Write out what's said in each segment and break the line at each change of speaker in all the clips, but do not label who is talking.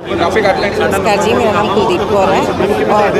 ਕਾਫੀ ਕੱਟ ਲੈਣੀ।
ਨਮਸਕਾਰ ਜੀ ਮੇਰਾ ਨਾਮ ਕੁਲਦੀਪ ਕੌਰ ਹੈ। ਔਰ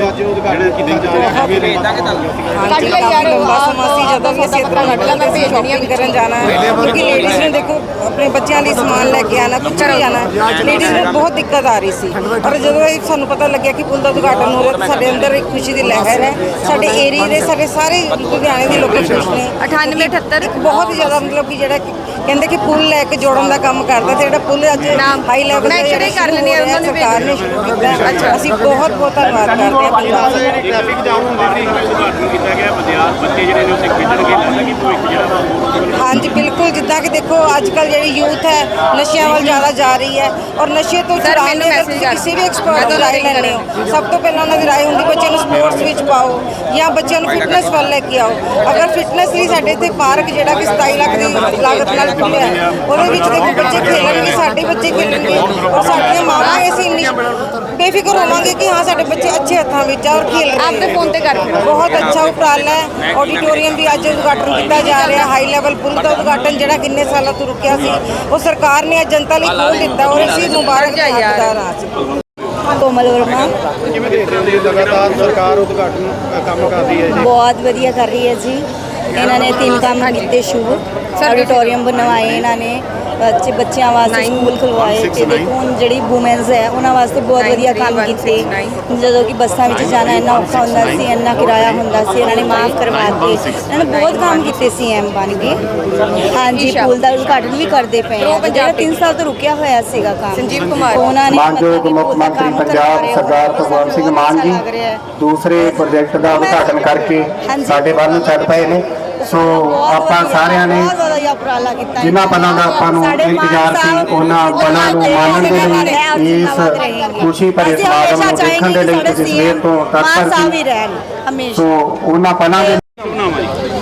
ਹਾਂਜੀ ਕਾਫੀ ਲੰਬਾ ਸਮਾਂ ਸੀ ਜਦੋਂ ਵੀ ਅਸੀਂ ਇੱਧਰ ਨਿਕਲਦੇ ਸੀ ਸ਼ਾਪਿੰਗ ਕਰਨ ਜਾਣਾ ਹੈ। ਕਿਉਂਕਿ ਲੇਡੀਜ਼ ਨੇ ਦੇਖੋ ਆਪਣੇ ਬੱਚਿਆਂ ਲਈ ਸਮਾਨ ਲੈ ਕੇ ਆਣਾ ਕੁਝ ਵੀ ਜਾਣਾ ਲੇਡੀਜ਼ ਨੂੰ ਬਹੁਤ ਦਿੱਕਤ ਆ ਰਹੀ ਸੀ। ਔਰ ਜਦੋਂ ਇਹ ਸਾਨੂੰ ਪਤਾ ਲੱਗਿਆ ਕਿ ਪੁਲ ਦਾ ਉਦਘਾਟਨ ਹੋ ਰਿਹਾ ਤਾਂ ਸਾਡੇ ਅੰਦਰ ਇੱਕ ਖੁਸ਼ੀ ਦੀ ਲਹਿਰ ਹੈ। ਸਾਡੇ ਏਰੀਆ ਦੇ ਸਾਡੇ ਸਾਰੇ ਲੁਧਿਆਣੇ ਦੇ ਲੋਕ ਖੁਸ਼ ਨੇ।
98 78
ਇੱਕ ਬਹੁਤ ਹੀ ਜ਼ਿਆਦਾ ਮਤਲਬ ਕਿ ਜਿਹੜਾ ਕਹਿੰਦੇ ਕਿ ਪੁਲ ਲੈ ਕੇ ਜੋੜਨ ਦਾ ਕੰਮ ਕਰਦਾ ਤੇ ਜਿਹੜਾ ਪੁਲ ਅੱਜ ਹਾਈ ਲੈਵਲ
ਮੈਂ
ਤੇ
ਸ਼ੁਰੂ ਕਰ ਲੈਂਦੀ ਹਾਂ, ਉਹਨਾਂ ਨੂੰ
ਸਰਕਾਰ ਨੇ ਸ਼ੁਰੂ ਕੀਤਾ। ਅਸੀਂ ਬਹੁਤ ਬਹੁਤ ਧੰਨਵਾਦ ਕਰਦੇ ਹਾਂ ਪੰਜਾਬ ਦਾ
ਟ੍ਰੈਫਿਕ ਜਾਮ ਹੁੰਦੀ ਸੀ ਉਦਘਾਟਨ ਕੀਤਾ ਗਿਆ ਬੱਚੇ ਜਿਹੜੇ ਨੇ ਉੱਥੇ ਖੇਡਣਗੇ ਲੱਗਦਾ ਕਿ ਭਵਿੱਖ ਜਿਹੜਾ ਵਾ ਉਹ
ਹਾਂਜੀ ਬਿਲਕੁਲ ਜਿੱਦਾਂ ਕਿ ਦੇਖੋ ਅੱਜ ਕੱਲ ਜਿਹੜੀ ਯੂਥ ਹੈ ਨਸ਼ਿਆਂ ਵੱਲ ਜ਼ਿਆਦਾ ਜਾ ਰਹੀ ਹੈ ਔਰ ਨਸ਼ੇ ਤੋਂ ਛੁਡਾਉਣ ਲਈ ਤੁਸੀਂ ਕਿਸੇ ਵੀ ਐਕਸਪਰਟ ਦੀ ਰਾਏ ਲੈਣੀ ਹੋ। ਸਭ ਤੋਂ ਪਹਿਲਾਂ ਉਹਨਾਂ ਦੀ ਰਾਏ ਹੁੰਦੀ ਬੱਚਿਆਂ ਨੂੰ ਸਪੋਰਟਸ ਵਿੱਚ ਪਾਓ ਜਾਂ ਬੱਚਿਆਂ ਨੂੰ ਫਿਟਨੈਸ ਵੱਲ ਲੈ ਕੇ ਆਓ। ਅਗਰ ਫਿਟਨੈਸ ਲਈ ਸਾਡੇ ਇੱਥੇ ਪਾਰਕ ਜਿਹੜਾ ਕਿ 27 ਲੱਖ ਦੀ ਲਾਗਤ ਨਾਲ ਖੁੱਲਿਆ ਹੈ ਉਹਦੇ ਵਿੱਚ ਦੇਖੋ ਬੱਚੇ ਖੇਲਣਗੇ ਸਾਡੇ ਬੱਚੇ ਖੇਲਣਗੇ ਔਰ ਸਾਡੀਆਂ ਅਸੀਂ ਇੰਨੀ ਬੇਫਿਕਰ ਹੋਵਾਂਗੇ ਕਿ ਹਾਂ ਸਾਡੇ ਬੱਚੇ ਅੱਛੇ ਹੱਥਾਂ ਵਿੱਚ ਆ ਔਰ ਖੇਲ ਰਹੇ
ਆਪਦੇ। ਫੋਨ ਤੇ ਕਰ।
ਬਹੁਤ ਅੱਛਾ ਉਪਰਾਲਾ ਹੈ। ਆਡੀਟੋਰੀਅਮ ਵੀ ਅੱਜ ਉਦਘਾਟਨ ਕੀਤਾ ਜਾ ਰਿਹਾ। ਹਾਈ ਲੈਵਲ ਪੁਲ ਦਾ ਉਦਘਾਟਨ ਜਿਹੜਾ ਕਿੰਨੇ ਸਾਲਾਂ ਤੋਂ ਰੁਕਿਆ ਸੀ ਉਹ ਸਰਕਾਰ ਨੇ ਅੱਜ ਜਨਤਾ ਲਈ ਖੋਲ੍ਹ ਦਿੱਤਾ ਔਰ ਅਸੀਂ ਮੁਬਾਰਕ ਹੱਕਦਾਰ ਹਾਂ।
ਕੋਮਲ ਵਰਮਾ।
ਕਿਵੇਂ ਦੇਖ ਰਹੇ ਹੋ? ਲਗਾਤਾਰ ਸਰਕਾਰ ਉਦਘਾਟਨ ਕੰਮ ਕਰ ਰਹੀ ਹੈ ਜੀ।
ਬਹੁਤ ਵਧੀਆ ਕਰ ਰਹੀ ਹੈ ਜੀ। ਇਹਨਾਂ ਨੇ ਤਿੰਨ ਕੰਮ ਕੀਤੇ ਸ਼ੁਭ। ਆਡੀਟੋਰੀਅਮ ਬਣਵਾਏ ਇਹਨਾਂ ਨੇ ਬੱਚੇ ਬੱਚਿਆਂ ਵਾਸਤੇ ਸਕੂਲ ਖੁਲਵਾਏ ਤੇ ਦੇਖੋ ਹੁਣ ਜਿਹੜੀ ਵੂਮਨਸ ਹੈ ਉਹਨਾਂ ਵਾਸਤੇ ਬਹੁਤ ਵਧੀਆ ਕੰਮ ਕੀਤੇ। ਜਦੋਂ ਕਿ ਬੱਸਾਂ ਵਿੱਚ ਜਾਣਾ ਇੰਨਾ ਔਖਾ ਹੁੰਦਾ ਸੀ ਇੰਨਾ ਕਿਰਾਇਆ ਹੁੰਦਾ ਸੀ ਇਹਨਾਂ ਨੇ ਮਾਫ ਕਰਵਾ ਦਿੱਤੇ। ਇਹਨਾਂ ਨੇ ਬਹੁਤ ਕੰਮ ਕੀਤੇ ਸੀ ਐਮ ਬਣ ਕੇ। ਹਾਂਜੀ ਪੁਲ ਦਾ ਉਦਘਾਟਨ ਵੀ ਕਰਦੇ ਪਏ ਆ ਜਿਹੜਾ 3 ਸਾਲ ਤੋਂ ਰੁਕਿਆ ਹੋਇਆ ਸੀਗਾ ਕੰਮ।
ਸੰਜੀਵ ਕੁਮਾਰ।
ਉਹਨਾਂ ਨੇ
ਮਾਨਯੋਗ ਮੁੱਖ ਮੰਤਰੀ ਪੰਜਾਬ। ਸਰਦਾਰ ਭਗਵੰਤ ਸਿੰਘ ਮਾਨ ਜੀ। ਦੂਸਰੇ ਪ੍ਰੋਜੈਕਟ ਦਾ ਉਦਘਾਟਨ ਕਰਕੇ। ਸਾਡੇ ਵੱਲ ਨੂੰ ਚੱਲ ਪਏ ਨੇ। ਸੋ ਆਪਾਂ ਸਾਰਿਆਂ ਨੇ
ਬਹੁਤ ਜ਼ਿਆਦਾ ਇਹ ਉਪਰਾਲਾ ਕੀਤਾ
ਜਿਨ੍ਹਾਂ ਪਲਾਂ ਦਾ ਆਪਾਂ ਨੂੰ ਇੰਤਜ਼ਾਰ ਸੀ ਉਹਨਾਂ ਪਲਾਂ ਨੂੰ ਮਾਣਨ ਦੇ ਲਈ ਇਸ ਖੁਸ਼ੀ ਭਰੇ ਸਮਾਗਮ ਨੂੰ ਦੇਖਣ ਦੇ ਲਈ ਤੁਸੀਂ ਸਵੇਰ ਤੋਂ ਤਤਪਰ ਸੀ। ਸੋ ਉਹਨਾਂ ਪਲਾਂ ਦੇ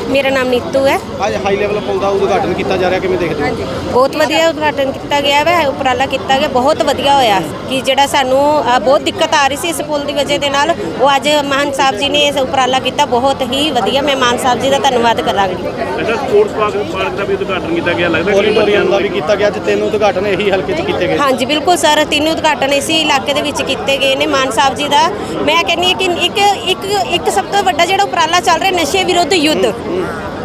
ਮੇਰਾ ਨਾਮ ਨੀਤੂ ਹੈ।
ਅੱਜ ਹਾਈ ਲੈਵਲ ਪੁਲ ਦਾ ਉਦਘਾਟਨ ਕੀਤਾ ਜਾ ਰਿਹਾ ਕਿਵੇਂ ਦੇਖਦੇ ਹੋ?
ਬਹੁਤ ਵਧੀਆ ਉਦਘਾਟਨ ਕੀਤਾ ਗਿਆ ਹੈ ਉਪਰਾਲਾ ਕੀਤਾ ਗਿਆ ਬਹੁਤ ਵਧੀਆ ਹੋਇਆ ਕਿ ਜਿਹੜਾ ਸਾਨੂੰ ਅ, ਬਹੁਤ ਦਿੱਕਤ ਆ ਰਹੀ ਸੀ ਇਸ ਪੁਲ ਦੀ ਵਜ੍ਹਾ ਦੇ ਨਾਲ। ਉਹ ਅੱਜ ਮਾਨ ਸਾਹਿਬ ਜੀ ਨੇ ਇਸ ਉਪਰਾਲਾ ਕੀਤਾ ਬਹੁਤ ਹੀ ਵਧੀਆ। ਮੈਂ ਮਾਨ ਸਾਹਿਬ ਜੀ ਦਾ ਧੰਨਵਾਦ ਕਰਾਂਗੀ।
ਅੱਛਾ ਸਪੋਰਟਸ ਪਾਰਕ ਪਾਰਕ ਦਾ ਵੀ ਉਦਘਾਟਨ ਕੀਤਾ ਗਿਆ ਲੱਗਦਾ ਕਿ
ਆਡੀਟੋਰੀਅਮ ਦਾ ਵੀ ਕੀਤਾ ਗਿਆ ਅੱਜ ਤਿੰਨ ਉਦਘਾਟਨ ਇਹੀ ਹਲਕੇ 'ਚ ਕੀਤੇ ਗਏ।
ਹਾਂਜੀ ਬਿਲਕੁਲ ਸਰ ਤਿੰਨ ਉਦਘਾਟਨ ਇਸੇ ਇਲਾਕੇ ਦੇ ਵਿੱਚ ਕੀਤੇ ਗਏ ਨੇ ਮਾਨ ਸਾਹਿਬ ਜੀ ਦਾ। ਮੈਂ ਕਹਿੰਨੀ ਹਾਂ ਕਿ ਇੱਕ ਇੱਕ ਇੱਕ ਸਭ ਤੋਂ ਵੱਡਾ ਜਿਹੜਾ ਉਪਰਾਲਾ ਚੱਲ ਰਿਹਾ ਨਸ਼ੇ ਵਿਰੁੱਧ ਯੁੱਧ।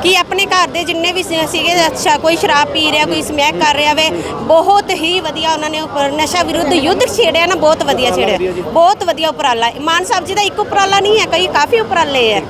ਕਿ ਆਪਣੇ ਘਰ ਦੇ ਜਿੰਨੇ ਵੀ ਸੀਗੇ, ਅੱਛਾ, ਕੋਈ ਸ਼ਰਾਬ ਪੀ ਰਿਹਾ, ਕੋਈ ਸਮੈਕ ਕਰ ਰਿਹਾ ਵੇ, ਬਹੁਤ ਹੀ ਵਧੀਆ ਉਹਨਾਂ ਨੇ ਨਸ਼ਾ ਵਿਰੁੱਧ ਯੁੱਧ ਛੇੜਿਆ ਨਾ, ਬਹੁਤ ਵਧੀਆ ਛੇੜਿਆ ਬਹੁਤ ਵਧੀਆ ਉਪਰਾਲਾ ਹੈ। ਮਾਨ ਸਾਹਿਬ ਜੀ ਦਾ ਇੱਕ ਉਪਰਾਲਾ ਨਹੀਂ ਹੈ, ਕਈ ਕਾਫੀ ਉਪਰਾਲੇ ਹੈ